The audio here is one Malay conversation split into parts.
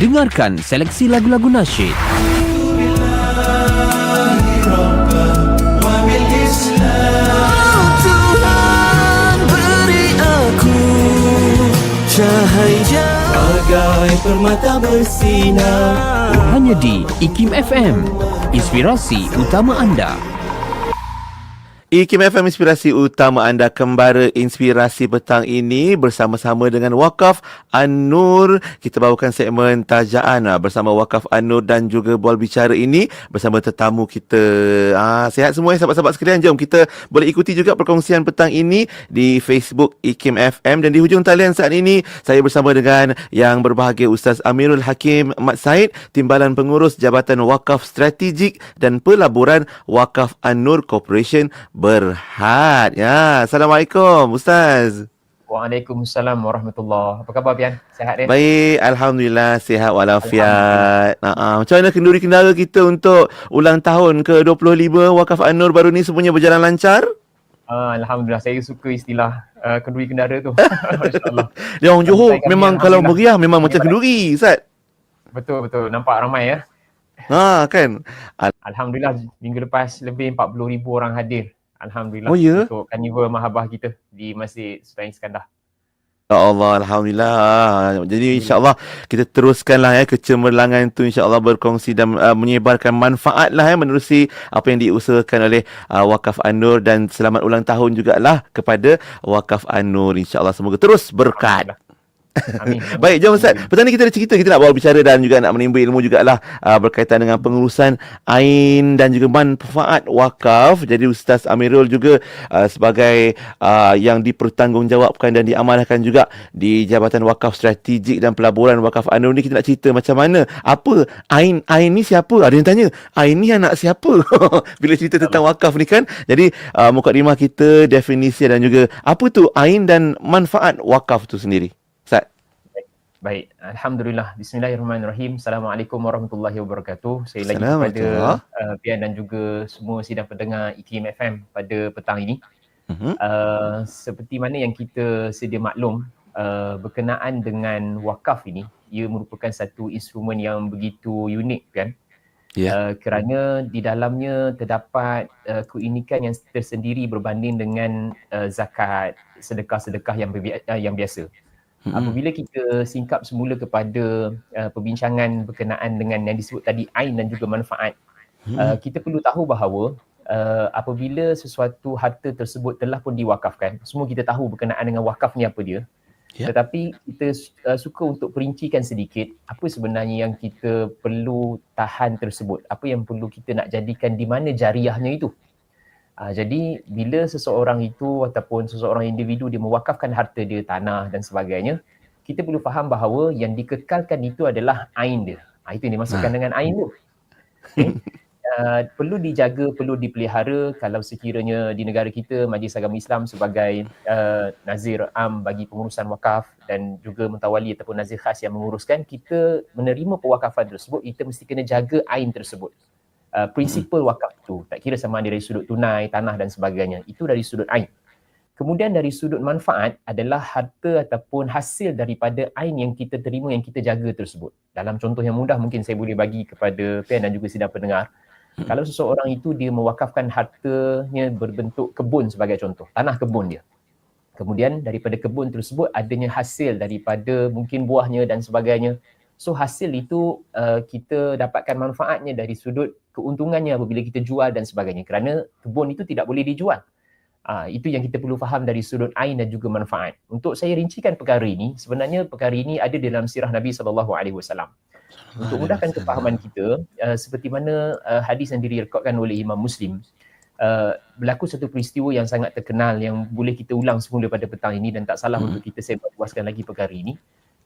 Dengarkan seleksi lagu-lagu nasyid. Bagai permata bersinar. Hanya di IKIM FM. Inspirasi utama anda. IKIM FM Inspirasi Utama anda kembara inspirasi petang ini bersama-sama dengan Wakaf An-Nur. Kita bawakan segmen tajaan ah, bersama Wakaf An-Nur dan juga Bual Bicara ini bersama tetamu kita. Ah, sihat semua ya sahabat-sahabat sekalian. Jom kita boleh ikuti juga perkongsian petang ini di Facebook IKIM FM dan di hujung talian saat ini saya bersama dengan yang berbahagia Ustaz Amirul Hakim Mat Said, Timbalan Pengurus Jabatan Wakaf Strategik dan Pelaburan Wakaf An-Nur Corporation Berhad. Ya, Assalamualaikum Ustaz. Waalaikumsalam warahmatullahi Apa khabar Pian? Sihat dia? Baik, Alhamdulillah sihat walafiat. Uh, macam mana kenduri kendara kita untuk ulang tahun ke-25 Wakaf An-Nur baru ni semuanya berjalan lancar? Uh, Alhamdulillah saya suka istilah uh, kenduri kendara tu. Masya-Allah. Dia orang Johor memang kalau meriah memang macam kenduri, Ustaz. Betul betul nampak ramai ya. Ha kan. Alhamdulillah minggu lepas lebih 40,000 orang hadir. Alhamdulillah Oh, ya? untuk karnival Mahabah kita di Masjid Sultan Iskandar. Ya Allah, Alhamdulillah. Jadi insyaAllah kita teruskanlah ya kecemerlangan itu insyaAllah berkongsi dan uh, menyebarkan manfaat lah ya menerusi apa yang diusahakan oleh uh, Wakaf An-Nur dan selamat ulang tahun jugalah kepada Wakaf An-Nur insyaAllah semoga terus berkat. Amin. Baik, jom Ustaz. Petang ni kita ada cerita, kita nak bawa bicara dan juga nak menimba ilmu jugalah uh, berkaitan dengan pengurusan ain dan juga manfaat wakaf. Jadi Ustaz Amirul juga uh, sebagai uh, yang dipertanggungjawabkan dan diamanahkan juga di Jabatan Wakaf Strategik dan Pelaburan Wakaf Anur ni kita nak cerita macam mana? Apa ain ain ni siapa? Ada yang tanya, ain ni anak siapa? Bila cerita tentang wakaf ni kan. Jadi uh, mukadimah kita definisi dan juga apa tu ain dan manfaat wakaf tu sendiri. Baik, Alhamdulillah. Bismillahirrahmanirrahim. Assalamualaikum warahmatullahi wabarakatuh. Saya lagi kepada uh, Pian dan juga semua sidang pendengar IKIM FM pada petang ini. Mhm. Uh, seperti mana yang kita sedia maklum, uh, berkenaan dengan wakaf ini, ia merupakan satu instrumen yang begitu unik kan? Ya. Uh, kerana di dalamnya terdapat uh, keunikan yang tersendiri berbanding dengan uh, zakat, sedekah-sedekah yang berbi- uh, yang biasa. Mhm. Apabila kita singkap semula kepada uh, perbincangan berkenaan dengan yang disebut tadi ain dan juga manfaat, Mhm. uh, kita perlu tahu bahawa uh, apabila sesuatu harta tersebut telah pun diwakafkan, semua kita tahu berkenaan dengan wakaf ni apa dia. Ya. Tetapi kita uh, suka untuk perincikan sedikit apa sebenarnya yang kita perlu tahan tersebut, apa yang perlu kita nak jadikan di mana jariahnya itu. Uh, jadi bila seseorang itu ataupun seseorang individu dia mewakafkan harta dia, tanah dan sebagainya, kita perlu faham bahawa yang dikekalkan itu adalah ain dia. Uh, itu yang dimaksudkan Ah. dengan ain tu. Okay? Uh, perlu dijaga, perlu dipelihara kalau sekiranya di negara kita Majlis Agama Islam sebagai uh, nazir am bagi pengurusan wakaf dan juga mentawali ataupun nazir khas yang menguruskan, kita menerima pewakafan tersebut, kita mesti kena jaga ain tersebut uh, prinsipal wakaf tu. Tak kira sama ada dari sudut tunai, tanah dan sebagainya. Itu dari sudut ain. Kemudian dari sudut manfaat adalah harta ataupun hasil daripada ain yang kita terima yang kita jaga tersebut. Dalam contoh yang mudah mungkin saya boleh bagi kepada Pian dan juga sidang pendengar. Kalau seseorang itu dia mewakafkan hartanya berbentuk kebun sebagai contoh tanah kebun dia. Kemudian daripada kebun tersebut adanya hasil daripada mungkin buahnya dan sebagainya So hasil itu uh, kita dapatkan manfaatnya dari sudut keuntungannya apabila kita jual dan sebagainya kerana kebun itu tidak boleh dijual. Uh, itu yang kita perlu faham dari sudut ain dan juga manfaat. Untuk saya rincikan perkara ini, sebenarnya perkara ini ada dalam sirah Nabi sallallahu alaihi wasallam. Untuk mudahkan kefahaman kita, uh, seperti mana uh, hadis yang direkodkan oleh Imam Muslim, uh, berlaku satu peristiwa yang sangat terkenal yang boleh kita ulang semula pada petang ini dan tak salah Hmm. untuk kita sebarluaskan lagi perkara ini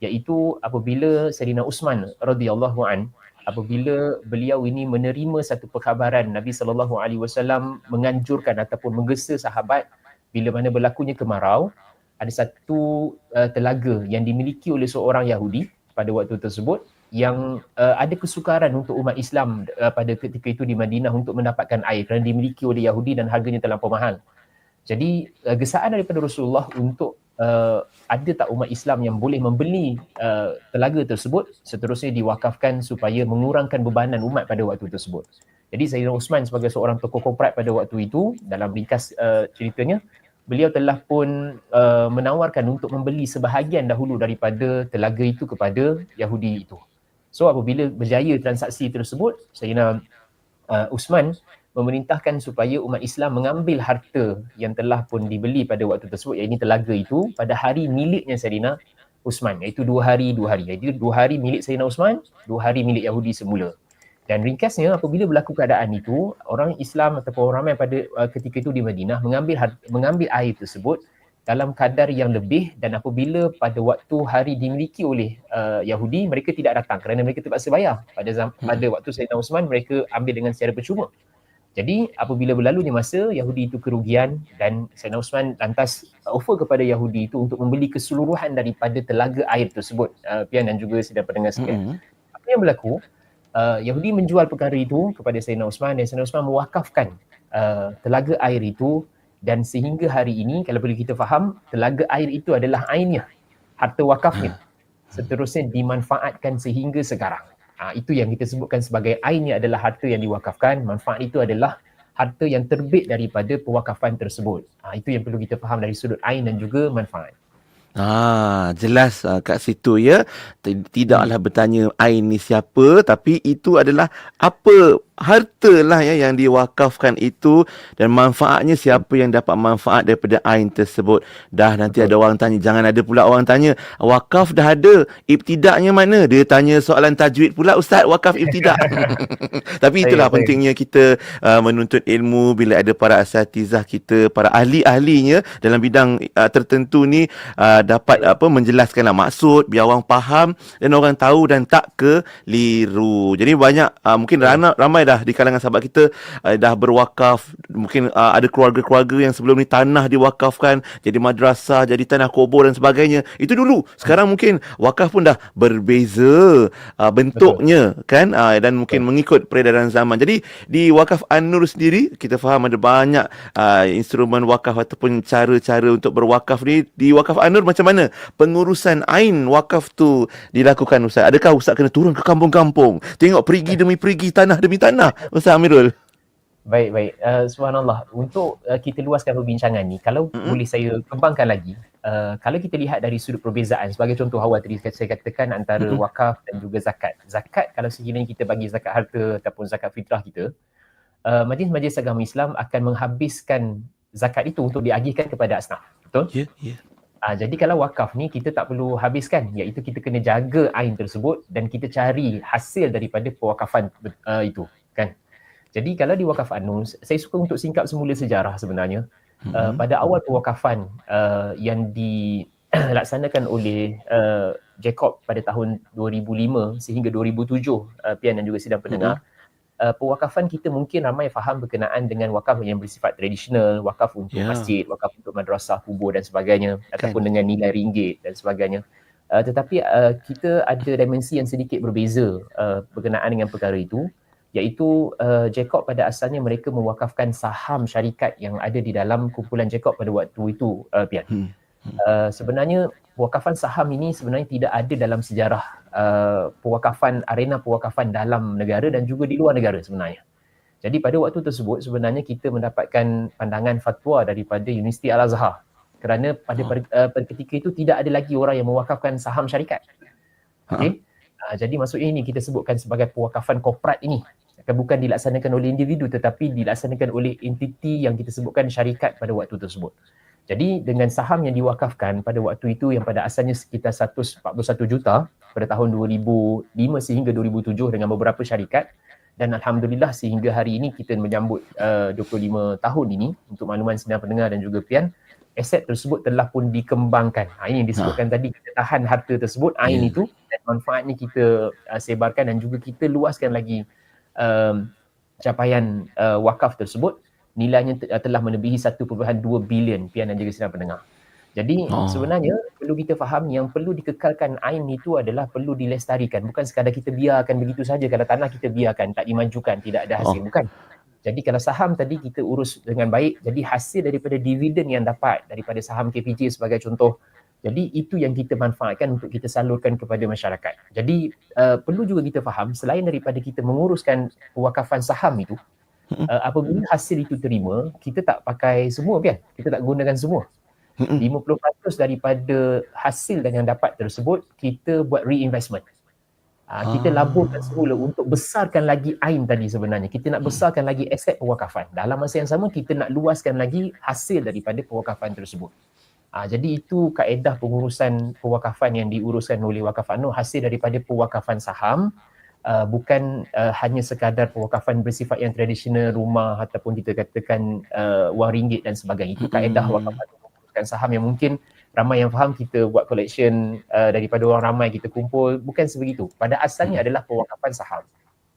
iaitu apabila Sayyidina Usman radhiyallahu an apabila beliau ini menerima satu perkhabaran Nabi sallallahu alaihi wasallam menganjurkan ataupun menggesa sahabat bila mana berlakunya kemarau ada satu uh, telaga yang dimiliki oleh seorang Yahudi pada waktu tersebut yang uh, ada kesukaran untuk umat Islam uh, pada ketika itu di Madinah untuk mendapatkan air kerana dimiliki oleh Yahudi dan harganya terlampau mahal. Jadi uh, gesaan daripada Rasulullah untuk uh, ada tak umat Islam yang boleh membeli uh, telaga tersebut seterusnya diwakafkan supaya mengurangkan bebanan umat pada waktu tersebut. Jadi Sayyidina Osman sebagai seorang tokoh korporat pada waktu itu dalam ringkas uh, ceritanya beliau telah pun uh, menawarkan untuk membeli sebahagian dahulu daripada telaga itu kepada Yahudi itu. So apabila berjaya transaksi tersebut, Sayyidina uh, Usman memerintahkan supaya umat Islam mengambil harta yang telah pun dibeli pada waktu tersebut iaitu telaga itu pada hari miliknya Sayyidina Usman. Iaitu dua hari dua hari. Iaitu dua hari milik Sayyidina Usman dua hari milik Yahudi semula. Dan ringkasnya apabila berlaku keadaan itu orang Islam ataupun orang ramai pada uh, ketika itu di Madinah mengambil mengambil air tersebut dalam kadar yang lebih dan apabila pada waktu hari dimiliki oleh uh, Yahudi mereka tidak datang kerana mereka terpaksa bayar. Pada zam- hmm. pada waktu Sayyidina Usman mereka ambil dengan secara percuma jadi apabila berlalunya masa Yahudi itu kerugian dan Sayyidina Usman lantas offer kepada Yahudi itu untuk membeli keseluruhan daripada telaga air tersebut. Uh, Pian dan juga sedang pendengar sekalian. Hmm. apa yang berlaku? Uh, Yahudi menjual perkara itu kepada Sayyidina Osman dan Sayyidina Osman mewakafkan uh, telaga air itu dan sehingga hari ini kalau boleh kita faham telaga air itu adalah ainnya harta wakafnya. Seterusnya dimanfaatkan sehingga sekarang uh, itu yang kita sebutkan sebagai ainnya adalah harta yang diwakafkan. Manfaat itu adalah harta yang terbit daripada pewakafan tersebut. Uh, itu yang perlu kita faham dari sudut ain dan juga manfaat. Ah, jelas uh, kat situ ya. Tidaklah bertanya ain ni siapa tapi itu adalah apa harta lah ya yang diwakafkan itu dan manfaatnya siapa yang dapat manfaat daripada ain tersebut. Dah nanti Betul. ada orang tanya, jangan ada pula orang tanya, wakaf dah ada, ibtidaknya mana? Dia tanya soalan tajwid pula, ustaz wakaf ibtidak. Tapi itulah saya, pentingnya kita uh, menuntut ilmu bila ada para asatizah kita, para ahli-ahlinya dalam bidang uh, tertentu ni uh, dapat apa menjelaskanlah maksud biar orang faham dan orang tahu dan tak keliru. Jadi banyak uh, mungkin ramai, ramai ramai dah di kalangan sahabat kita uh, dah berwakaf. Mungkin uh, ada keluarga-keluarga yang sebelum ni tanah diwakafkan jadi madrasah jadi tanah kubur dan sebagainya. Itu dulu. Sekarang mungkin wakaf pun dah berbeza uh, bentuknya Betul. kan? Uh, dan mungkin Betul. mengikut peredaran zaman. Jadi di wakaf An-Nur sendiri kita faham ada banyak uh, instrumen wakaf ataupun cara-cara untuk berwakaf ni. Di wakaf An-Nur macam mana? Pengurusan ain wakaf tu dilakukan Ustaz. Adakah Ustaz kena turun ke kampung-kampung? Tengok perigi demi perigi tanah demi tanah sana Ustaz Amirul. Baik baik. Uh, subhanallah. Untuk uh, kita luaskan perbincangan ni, kalau mm-hmm. boleh saya kembangkan lagi, uh, kalau kita lihat dari sudut perbezaan sebagai contoh awal tadi saya katakan antara mm-hmm. wakaf dan juga zakat. Zakat kalau sekiranya kita bagi zakat harta ataupun zakat fitrah kita, uh, majlis-majlis agama Islam akan menghabiskan zakat itu untuk diagihkan kepada asnaf. Betul? Ya, yeah, ya. Yeah. Uh, jadi kalau wakaf ni kita tak perlu habiskan iaitu kita kena jaga ain tersebut dan kita cari hasil daripada pewakafan uh, itu. Jadi kalau di wakaf Anus, saya suka untuk singkap semula sejarah sebenarnya. Mm-hmm. Uh, pada awal pewakafan uh, yang dilaksanakan oleh uh, Jacob pada tahun 2005 sehingga 2007, uh, Pian dan juga sidang pendengar, mm-hmm. Uh, pewakafan kita mungkin ramai faham berkenaan dengan wakaf yang bersifat tradisional, wakaf untuk yeah. masjid, wakaf untuk madrasah, kubur dan sebagainya kan. ataupun dengan nilai ringgit dan sebagainya. Uh, tetapi uh, kita ada dimensi yang sedikit berbeza uh, berkenaan dengan perkara itu iaitu uh, Jacob pada asalnya mereka mewakafkan saham syarikat yang ada di dalam kumpulan Jacob pada waktu itu uh, Pian. Hmm. Hmm. Uh, sebenarnya pewakafan saham ini sebenarnya tidak ada dalam sejarah uh, pewakafan arena pewakafan dalam negara dan juga di luar negara sebenarnya. Jadi pada waktu tersebut sebenarnya kita mendapatkan pandangan fatwa daripada Universiti Al-Azhar kerana pada oh. uh, pada ketika itu tidak ada lagi orang yang mewakafkan saham syarikat. Okey. Uh, jadi maksudnya ini kita sebutkan sebagai pewakafan korporat ini akan bukan dilaksanakan oleh individu tetapi dilaksanakan oleh entiti yang kita sebutkan syarikat pada waktu tersebut. Jadi dengan saham yang diwakafkan pada waktu itu yang pada asalnya sekitar 141 juta pada tahun 2005 sehingga 2007 dengan beberapa syarikat dan alhamdulillah sehingga hari ini kita menyambut uh, 25 tahun ini untuk makluman sedang pendengar dan juga pian aset tersebut telah pun dikembangkan. Ha, ini yang disebutkan ha. tadi kita tahan harta tersebut ain yeah. itu dan manfaatnya kita uh, sebarkan dan juga kita luaskan lagi um, capaian uh, wakaf tersebut nilainya t- uh, telah melebihi 1.2 bilion pian dan juga sedang pendengar. Jadi oh. sebenarnya perlu kita faham yang perlu dikekalkan ain itu adalah perlu dilestarikan bukan sekadar kita biarkan begitu saja kalau tanah kita biarkan tak dimajukan tidak ada hasil oh. bukan. Jadi kalau saham tadi kita urus dengan baik, jadi hasil daripada dividen yang dapat daripada saham KPJ sebagai contoh, jadi itu yang kita manfaatkan untuk kita salurkan kepada masyarakat. Jadi uh, perlu juga kita faham selain daripada kita menguruskan pewakafan saham itu, uh, apabila hasil itu terima, kita tak pakai semua kan? Kita tak gunakan semua. 50% daripada hasil dan yang dapat tersebut kita buat reinvestment. Uh, kita Ah. laburkan semula untuk besarkan lagi AIN tadi sebenarnya. Kita nak besarkan lagi aset pewakafan. Dalam masa yang sama kita nak luaskan lagi hasil daripada pewakafan tersebut. Uh, jadi itu kaedah pengurusan pewakafan yang diuruskan oleh Wakaf Anur hasil daripada pewakafan saham uh, bukan uh, hanya sekadar pewakafan bersifat yang tradisional rumah ataupun kita katakan uh, wang ringgit dan sebagainya. Itu kaedah Mm-mm. Wakaf Anur menguruskan saham yang mungkin ramai yang faham kita buat collection uh, daripada orang ramai kita kumpul bukan sebegitu. Pada asalnya adalah pewakafan saham.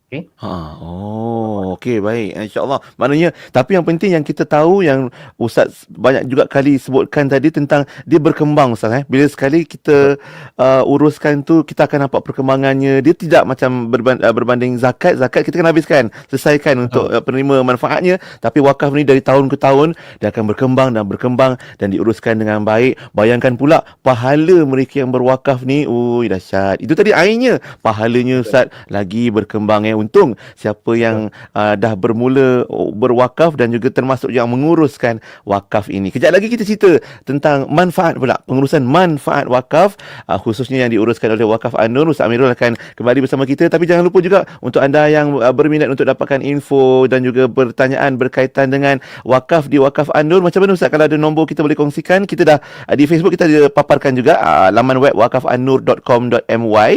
Ha, oh, okey baik. InsyaAllah. Maknanya, tapi yang penting yang kita tahu yang Ustaz banyak juga kali sebutkan tadi tentang dia berkembang Ustaz eh. Bila sekali kita uh, uruskan tu, kita akan nampak perkembangannya. Dia tidak macam berban, uh, berbanding zakat. Zakat kita kan habiskan, selesaikan untuk uh, penerima manfaatnya. Tapi wakaf ni dari tahun ke tahun, dia akan berkembang dan berkembang dan diuruskan dengan baik. Bayangkan pula pahala mereka yang berwakaf ni, ui dahsyat. Itu tadi airnya. Pahalanya Ustaz lagi berkembang eh. Untung siapa yang uh, dah bermula oh, berwakaf dan juga termasuk yang menguruskan wakaf ini. Kejap lagi kita cerita tentang manfaat pula. Pengurusan manfaat wakaf uh, khususnya yang diuruskan oleh Wakaf Anur. Ustaz Amirul akan kembali bersama kita. Tapi jangan lupa juga untuk anda yang uh, berminat untuk dapatkan info dan juga pertanyaan berkaitan dengan wakaf di Wakaf Anur. Macam mana Ustaz kalau ada nombor kita boleh kongsikan? Kita dah uh, di Facebook kita ada paparkan juga uh, laman web wakafanur.com.my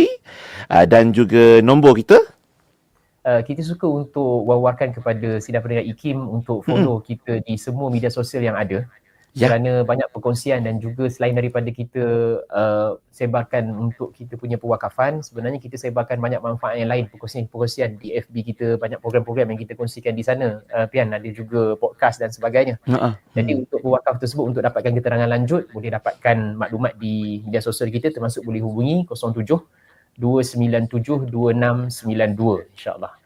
uh, dan juga nombor kita Uh, kita suka untuk wawarkan kepada sidang pendengar IKIM untuk follow kita di semua media sosial yang ada. Ya. Kerana banyak perkongsian dan juga selain daripada kita uh, sebarkan untuk kita punya pewakafan, sebenarnya kita sebarkan banyak manfaat yang lain, perkongsian-perkongsian di FB kita, banyak program-program yang kita kongsikan di sana. Uh, Pian ada juga podcast dan sebagainya. uh, Jadi untuk pewakaf tersebut untuk dapatkan keterangan lanjut boleh dapatkan maklumat di media sosial kita termasuk boleh hubungi 07 2972692 insyaallah.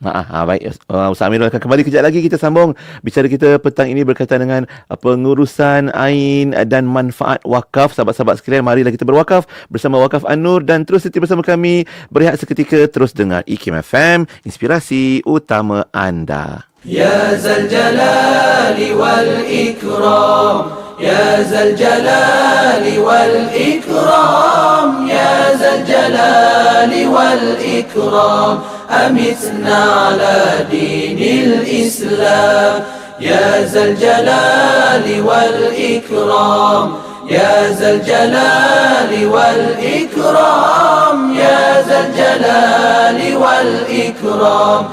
Ha, ha, baik. Uh, Ustaz Amirul akan kembali kejap lagi. Kita sambung bicara kita petang ini berkaitan dengan uh, pengurusan ain dan manfaat wakaf. Sahabat-sahabat sekalian marilah kita berwakaf bersama wakaf Anur dan terus setia bersama kami. Berehat seketika terus dengar IKIM FM inspirasi utama anda. Ya Zaljalali wal Ikram Ya Zaljalali wal Ikram. الجلال والإكرام أمتنا على دين الإسلام. يا ذا الجلال والإكرام يا ذا الجلال والإكرام. يا ذا الجلال والإكرام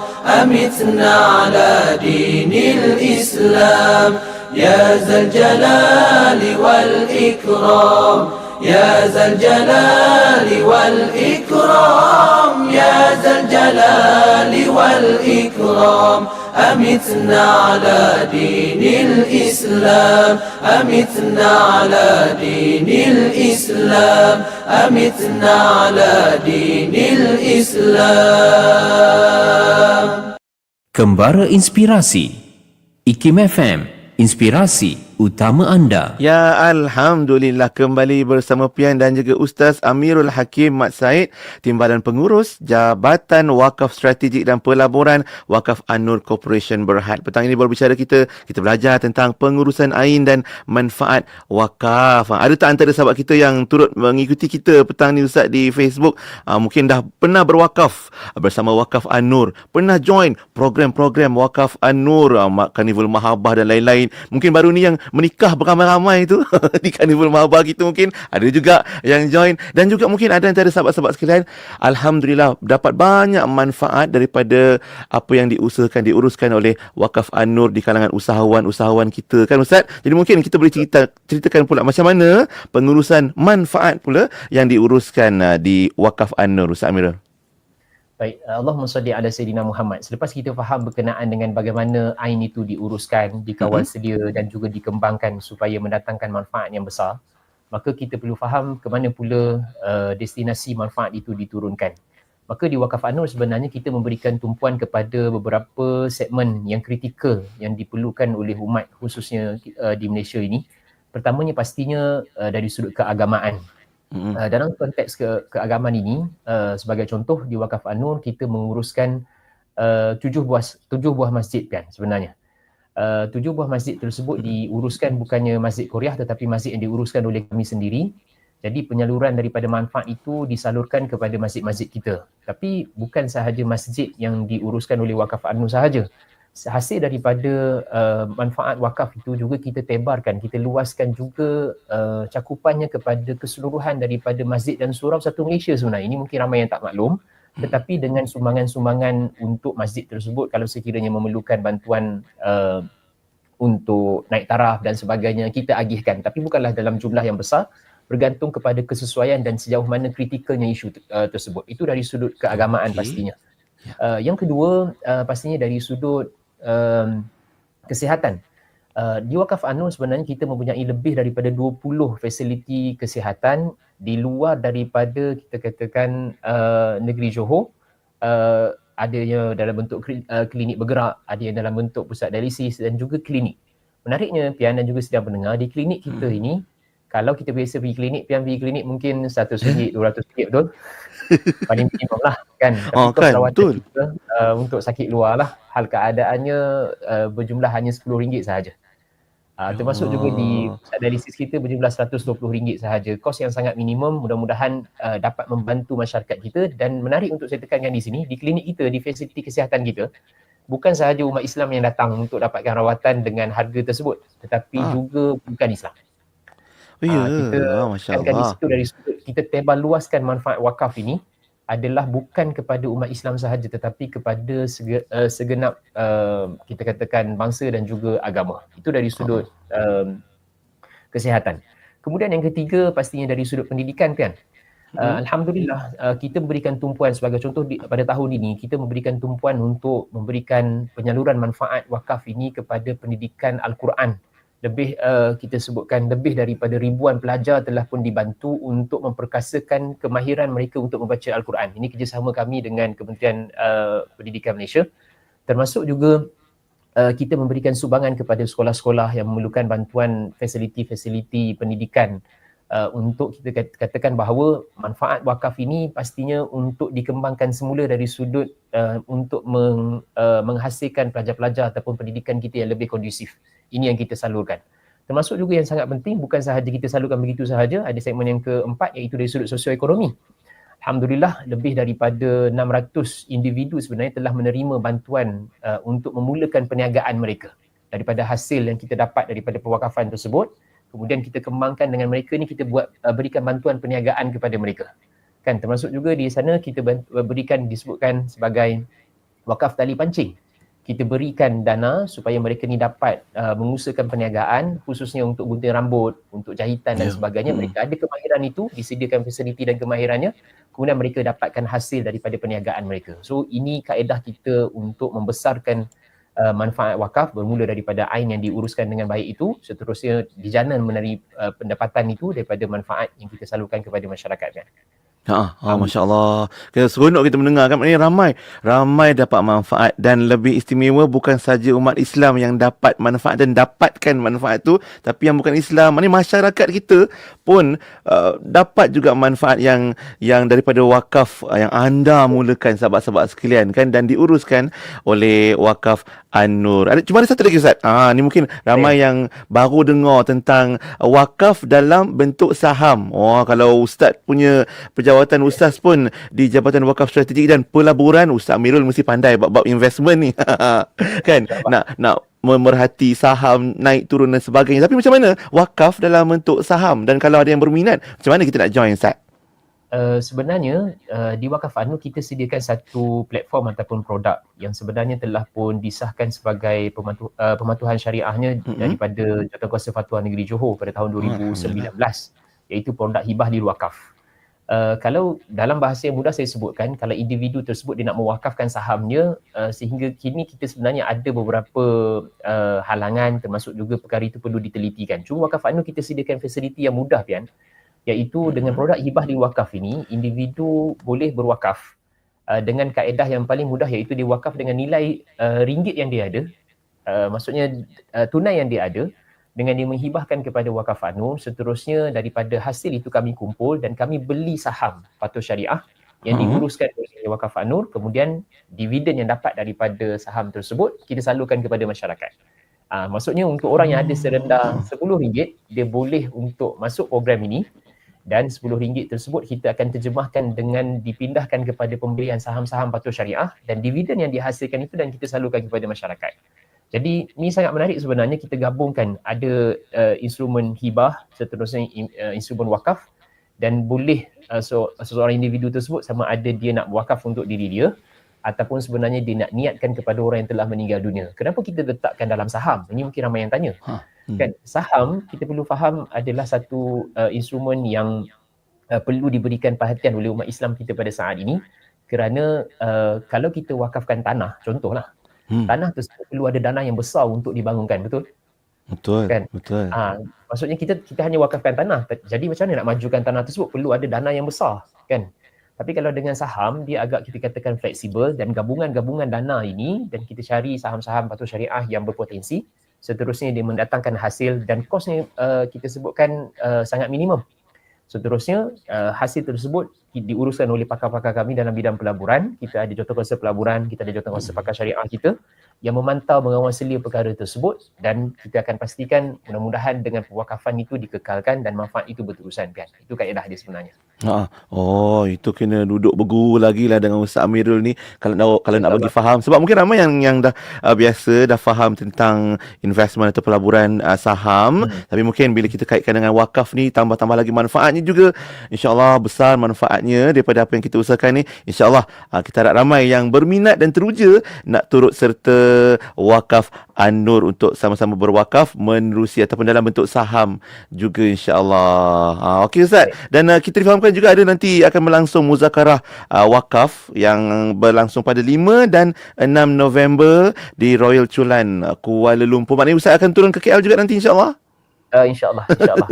أمتنا على دين الإسلام. يا ذا الجلال والإكرام يا ذا الجلال والإكرام يا ذا الجلال والإكرام. أمتنا على دين الإسلام أمتنا على دين الإسلام أمتنا على دين الإسلام. Kembara Inspirasi IKIM FM Inspirasi. Utama anda. Ya Alhamdulillah. Kembali bersama Pian dan juga Ustaz Amirul Hakim Mat Said Timbalan Pengurus Jabatan Wakaf Strategik dan Pelaburan Wakaf Anur Corporation Berhad. Petang ini berbicara kita Kita belajar tentang pengurusan ain dan manfaat wakaf. Ha, Ada tak antara sahabat kita yang turut mengikuti kita petang ni Ustaz di Facebook? Ha, Mungkin dah pernah berwakaf bersama Wakaf Anur. Pernah join program-program Wakaf Anur ha, Karnival Mahabah dan lain-lain. Mungkin baru ni yang menikah beramai-ramai tu. Di Karnival Mahabah kita mungkin. Ada juga yang join. Dan juga mungkin ada antara sahabat-sahabat sekalian alhamdulillah dapat banyak manfaat daripada apa yang diusahakan diuruskan oleh Wakaf An-Nur di kalangan usahawan-usahawan kita. Kan ustaz? Jadi mungkin kita boleh cerita ceritakan pula macam mana pengurusan manfaat pula yang diuruskan uh, di Wakaf An-Nur Ustaz Amirul Baik, Allahumma salli ala Sayyidina Muhammad. Selepas kita faham berkenaan dengan bagaimana ain itu diuruskan, dikawal Mhm. sedia dan juga dikembangkan supaya mendatangkan manfaat yang besar, maka kita perlu faham ke mana pula uh, destinasi manfaat itu diturunkan. Maka di Wakaf Anur sebenarnya kita memberikan tumpuan kepada beberapa segmen yang kritikal yang diperlukan oleh umat khususnya uh, di Malaysia ini. Pertamanya pastinya uh, dari sudut keagamaan. Mm-hmm. Uh, dalam konteks ke keagamaan ini, uh, sebagai contoh di Wakaf Anur kita menguruskan uh, tujuh buah tujuh buah masjid kan sebenarnya. Uh, tujuh buah masjid tersebut diuruskan bukannya masjid Korea tetapi masjid yang diuruskan oleh kami sendiri jadi penyaluran daripada manfaat itu disalurkan kepada masjid-masjid kita. Tapi bukan sahaja masjid yang diuruskan oleh wakaf anu sahaja. Hasil daripada uh, manfaat wakaf itu juga kita tebarkan, kita luaskan juga uh, cakupannya kepada keseluruhan daripada masjid dan surau satu Malaysia sebenarnya. Ini mungkin ramai yang tak maklum. Tetapi dengan sumbangan-sumbangan untuk masjid tersebut kalau sekiranya memerlukan bantuan uh, untuk naik taraf dan sebagainya kita agihkan. Tapi bukanlah dalam jumlah yang besar bergantung kepada kesesuaian dan sejauh mana kritikalnya isu uh, tersebut. Itu dari sudut keagamaan okay. pastinya. Ya. Uh, yang kedua uh, pastinya dari sudut um, kesihatan. Uh, di Wakaf Anu sebenarnya kita mempunyai lebih daripada 20 fasiliti kesihatan di luar daripada kita katakan uh, negeri Johor. Uh, adanya dalam bentuk uh, klinik bergerak, ada yang dalam bentuk pusat dialisis dan juga klinik. Menariknya, Pian dan juga sedang pendengar, di klinik kita hmm. ini kalau kita biasa pergi klinik, pian pergi klinik mungkin RM100, RM200 betul? Paling minimum lah kan. Tapi oh, kan, betul. Kita, uh, untuk sakit luar lah, hal keadaannya uh, berjumlah hanya RM10 sahaja. Uh, termasuk oh. juga di pusat dialisis kita berjumlah RM120 sahaja. Kos yang sangat minimum, mudah-mudahan uh, dapat membantu masyarakat kita dan menarik untuk saya tekankan di sini, di klinik kita, di fasiliti kesihatan kita, bukan sahaja umat Islam yang datang untuk dapatkan rawatan dengan harga tersebut, tetapi ah. juga bukan Islam. Oh, ya. Uh, kita oh, Masya kan di situ dari sudut kita tebar luaskan manfaat wakaf ini adalah bukan kepada umat Islam sahaja tetapi kepada sege, uh, segenap uh, kita katakan bangsa dan juga agama. Itu dari sudut um, kesihatan. Kemudian yang ketiga pastinya dari sudut pendidikan kan. Uh, Alhamdulillah uh, kita memberikan tumpuan sebagai contoh di, pada tahun ini kita memberikan tumpuan untuk memberikan penyaluran manfaat wakaf ini kepada pendidikan Al-Quran lebih uh, kita sebutkan lebih daripada ribuan pelajar telah pun dibantu untuk memperkasakan kemahiran mereka untuk membaca Al-Quran. Ini kerjasama kami dengan Kementerian uh, Pendidikan Malaysia. Termasuk juga uh, kita memberikan sumbangan kepada sekolah-sekolah yang memerlukan bantuan fasiliti-fasiliti pendidikan uh, untuk kita katakan bahawa manfaat wakaf ini pastinya untuk dikembangkan semula dari sudut uh, untuk meng, uh, menghasilkan pelajar-pelajar ataupun pendidikan kita yang lebih kondusif ini yang kita salurkan. Termasuk juga yang sangat penting bukan sahaja kita salurkan begitu sahaja, ada segmen yang keempat iaitu dari sudut sosioekonomi. Alhamdulillah lebih daripada 600 individu sebenarnya telah menerima bantuan uh, untuk memulakan perniagaan mereka daripada hasil yang kita dapat daripada pewakafan tersebut kemudian kita kembangkan dengan mereka ni kita buat uh, berikan bantuan perniagaan kepada mereka kan termasuk juga di sana kita berikan disebutkan sebagai wakaf tali pancing kita berikan dana supaya mereka ni dapat uh, mengusahakan perniagaan khususnya untuk gunting rambut, untuk jahitan yeah. dan ya. sebagainya. Hmm. Mereka ada kemahiran itu, disediakan fasiliti dan kemahirannya, kemudian mereka dapatkan hasil daripada perniagaan mereka. So ini kaedah kita untuk membesarkan uh, manfaat wakaf bermula daripada ain yang diuruskan dengan baik itu, seterusnya dijana menerima uh, pendapatan itu daripada manfaat yang kita salurkan kepada masyarakat kan. Ha, ha Masya Allah. Kita seronok kita mendengar kan. Ini ramai. Ramai dapat manfaat dan lebih istimewa bukan saja umat Islam yang dapat manfaat dan dapatkan manfaat tu. Tapi yang bukan Islam. Ini masyarakat kita pun uh, dapat juga manfaat yang yang daripada wakaf uh, yang anda mulakan sahabat-sahabat sekalian kan. Dan diuruskan oleh wakaf An-Nur. Ada, cuma ada satu lagi Ustaz. Ah, ni mungkin ramai yeah. yang baru dengar tentang uh, wakaf dalam bentuk saham. Oh, kalau Ustaz punya perjalanan jawatan ustaz pun di Jabatan Wakaf Strategik dan Pelaburan Ustaz Amirul mesti pandai bab-bab investment ni. Kan? Nak nak memerhati saham naik turun dan sebagainya. Tapi macam mana wakaf dalam bentuk saham? Dan kalau ada yang berminat macam mana kita nak join Ustaz? Uh, sebenarnya uh, di Wakaf Anu kita sediakan satu platform ataupun produk yang sebenarnya telah pun disahkan sebagai pematu, uh, pematuhan syariahnya mm-hmm. daripada Jawatankuasa Fatwa Negeri Johor pada tahun 2019 iaitu produk hibah di wakaf uh, kalau dalam bahasa yang mudah saya sebutkan kalau individu tersebut dia nak mewakafkan sahamnya uh, sehingga kini kita sebenarnya ada beberapa uh, halangan termasuk juga perkara itu perlu ditelitikan. Cuma wakaf anu kita sediakan fasiliti yang mudah pian iaitu hmm. dengan produk hibah di wakaf ini individu boleh berwakaf uh, dengan kaedah yang paling mudah iaitu dia wakaf dengan nilai uh, ringgit yang dia ada. Uh, maksudnya uh, tunai yang dia ada dengan dia menghibahkan kepada wakaf Anur seterusnya daripada hasil itu kami kumpul dan kami beli saham patuh syariah yang Hmm. diuruskan oleh wakaf Anur kemudian dividen yang dapat daripada saham tersebut kita salurkan kepada masyarakat. Uh, maksudnya untuk orang yang ada serendah RM10 dia boleh untuk masuk program ini dan RM10 tersebut kita akan terjemahkan dengan dipindahkan kepada pembelian saham-saham patuh syariah dan dividen yang dihasilkan itu dan kita salurkan kepada masyarakat. Jadi ni sangat menarik sebenarnya kita gabungkan ada uh, instrumen hibah seterusnya in, uh, instrumen wakaf dan boleh uh, so, seseorang individu tersebut sama ada dia nak wakaf untuk diri dia ataupun sebenarnya dia nak niatkan kepada orang yang telah meninggal dunia. Kenapa kita letakkan dalam saham? Ini mungkin ramai yang tanya. Ha, hmm. Kan saham kita perlu faham adalah satu uh, instrumen yang uh, perlu diberikan perhatian oleh umat Islam kita pada saat ini kerana uh, kalau kita wakafkan tanah contohlah Hmm. tanah tersebut perlu ada dana yang besar untuk dibangunkan betul Betul. Kan? Betul. Ah, maksudnya kita kita hanya wakafkan tanah. Jadi macam mana nak majukan tanah tersebut perlu ada dana yang besar, kan? Tapi kalau dengan saham dia agak kita katakan fleksibel dan gabungan-gabungan dana ini dan kita cari saham-saham patuh syariah yang berpotensi, seterusnya dia mendatangkan hasil dan kosnya uh, kita sebutkan uh, sangat minimum. Seterusnya uh, hasil tersebut diuruskan oleh pakar-pakar kami dalam bidang pelaburan. Kita ada jurukuasa pelaburan, kita ada jurukuasa pakar syariah kita yang memantau mengawasi perkara tersebut dan kita akan pastikan mudah-mudahan dengan pewakafan itu dikekalkan dan manfaat itu berterusan kan. Itu kaedah dia sebenarnya. Ha. Oh, itu kena duduk berguru lagi lah dengan Ustaz Amirul ni kalau nak kalau nak bagi faham sebab mungkin ramai yang yang dah uh, biasa dah faham tentang investment atau pelaburan uh, saham Hmm. tapi mungkin bila kita kaitkan dengan wakaf ni tambah-tambah lagi manfaatnya juga insyaallah besar manfaatnya daripada apa yang kita usahakan ni insyaallah uh, kita harap ramai yang berminat dan teruja nak turut serta wakaf An-Nur untuk sama-sama berwakaf menerusi ataupun dalam bentuk saham juga insyaallah. Ha, okey Ustaz. Dan uh, kita difahamkan juga ada nanti akan berlangsung muzakarah uh, wakaf yang berlangsung pada 5 dan 6 November di Royal Chulan Kuala Lumpur. Maknanya Ustaz akan turun ke KL juga nanti insyaallah. Uh, InsyaAllah, insyaAllah.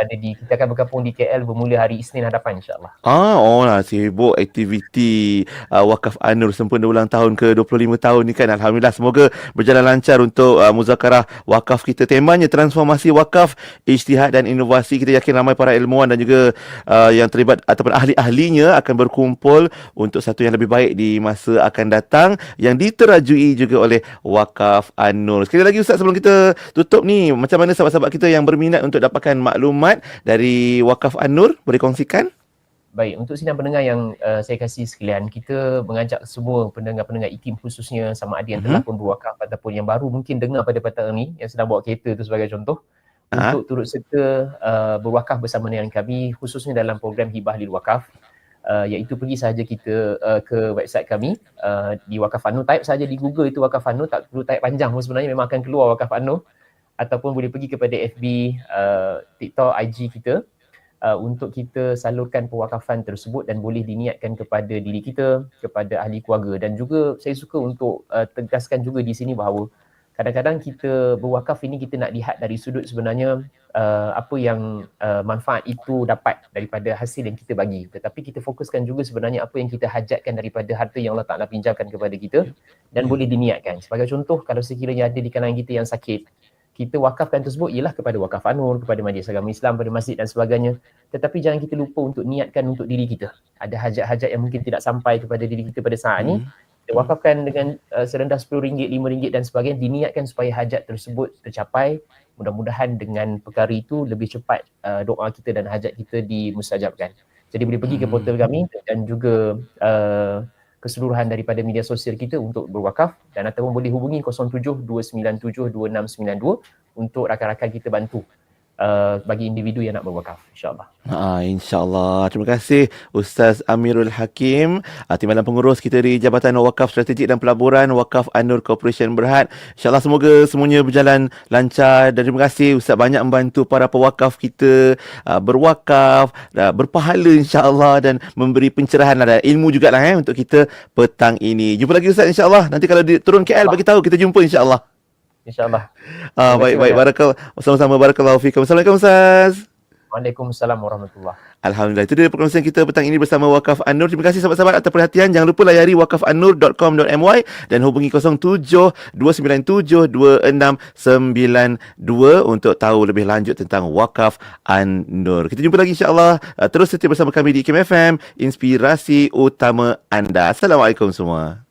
ada di, kita akan bergabung di KL bermula hari Isnin hadapan insyaAllah. Ah, oh lah sibuk aktiviti uh, Wakaf Anur sempena ulang tahun ke 25 tahun ni kan. Alhamdulillah semoga berjalan lancar untuk uh, muzakarah wakaf kita. Temanya transformasi wakaf, ijtihad dan inovasi. Kita yakin ramai para ilmuwan dan juga uh, yang terlibat ataupun ahli-ahlinya akan berkumpul untuk satu yang lebih baik di masa akan datang yang diterajui juga oleh Wakaf Anur. Sekali lagi Ustaz sebelum kita tutup ni, macam mana sahabat-sahabat kita yang berminat untuk dapatkan maklumat dari Wakaf Anur boleh kongsikan? Baik, untuk sidang pendengar yang uh, saya kasih sekalian, kita mengajak semua pendengar-pendengar IKIM khususnya sama ada yang Mhm. telah pun berwakaf ataupun yang baru mungkin dengar pada petang ni yang sedang bawa kereta tu sebagai contoh Ah. untuk turut serta uh, berwakaf bersama dengan kami khususnya dalam program Hibah Lil Wakaf uh, iaitu pergi sahaja kita uh, ke website kami uh, di Wakaf Anu type saja di Google itu Wakaf Anu tak perlu type panjang pun sebenarnya memang akan keluar Wakaf Anu ataupun boleh pergi kepada FB uh, TikTok IG kita uh, untuk kita salurkan pewakafan tersebut dan boleh diniatkan kepada diri kita, kepada ahli keluarga. Dan juga saya suka untuk uh, tegaskan juga di sini bahawa kadang-kadang kita berwakaf ini kita nak lihat dari sudut sebenarnya uh, apa yang uh, manfaat itu dapat daripada hasil yang kita bagi. Tetapi kita fokuskan juga sebenarnya apa yang kita hajatkan daripada harta yang Allah Taala pinjamkan kepada kita dan boleh diniatkan. Sebagai contoh kalau sekiranya ada di kalangan kita yang sakit kita wakafkan tersebut ialah kepada wakaf Anur, kepada Majlis Agama Islam, kepada masjid dan sebagainya. Tetapi jangan kita lupa untuk niatkan untuk diri kita. Ada hajat-hajat yang mungkin tidak sampai kepada diri kita pada saat ini. Kita wakafkan dengan uh, serendah RM10, RM5 dan sebagainya. Diniatkan supaya hajat tersebut tercapai. Mudah-mudahan dengan perkara itu lebih cepat uh, doa kita dan hajat kita dimustajabkan. Jadi boleh pergi ke portal kami dan juga uh, keseluruhan daripada media sosial kita untuk berwakaf dan ataupun boleh hubungi 07-297-2692 untuk rakan-rakan kita bantu uh, bagi individu yang nak berwakaf insyaAllah. Ha, InsyaAllah. Terima kasih Ustaz Amirul Hakim, uh, Timbalan Pengurus kita di Jabatan Wakaf Strategik dan Pelaburan Wakaf Anur Corporation Berhad. InsyaAllah semoga semuanya berjalan lancar dan terima kasih Ustaz banyak membantu para pewakaf kita uh, berwakaf, uh, berpahala insyaAllah dan memberi pencerahan dan ilmu jugalah eh, untuk kita petang ini. Jumpa lagi Ustaz insyaAllah. Nanti kalau di, turun KL bagi tahu kita jumpa insyaAllah. InsyaAllah. Ah, baik baik banyak. barakallahu sama-sama barakallahu fikum. Assalamualaikum Ustaz. Waalaikumsalam warahmatullahi Alhamdulillah. Itu dia perkongsian kita petang ini bersama Wakaf An-Nur. Terima kasih sahabat-sahabat atas perhatian. Jangan lupa layari wakafanur.com.my dan hubungi 07-297-2692 untuk tahu lebih lanjut tentang Wakaf An-Nur. Kita jumpa lagi insyaAllah. Uh, Terus setia bersama kami di IKM FM. Inspirasi utama anda. Assalamualaikum semua.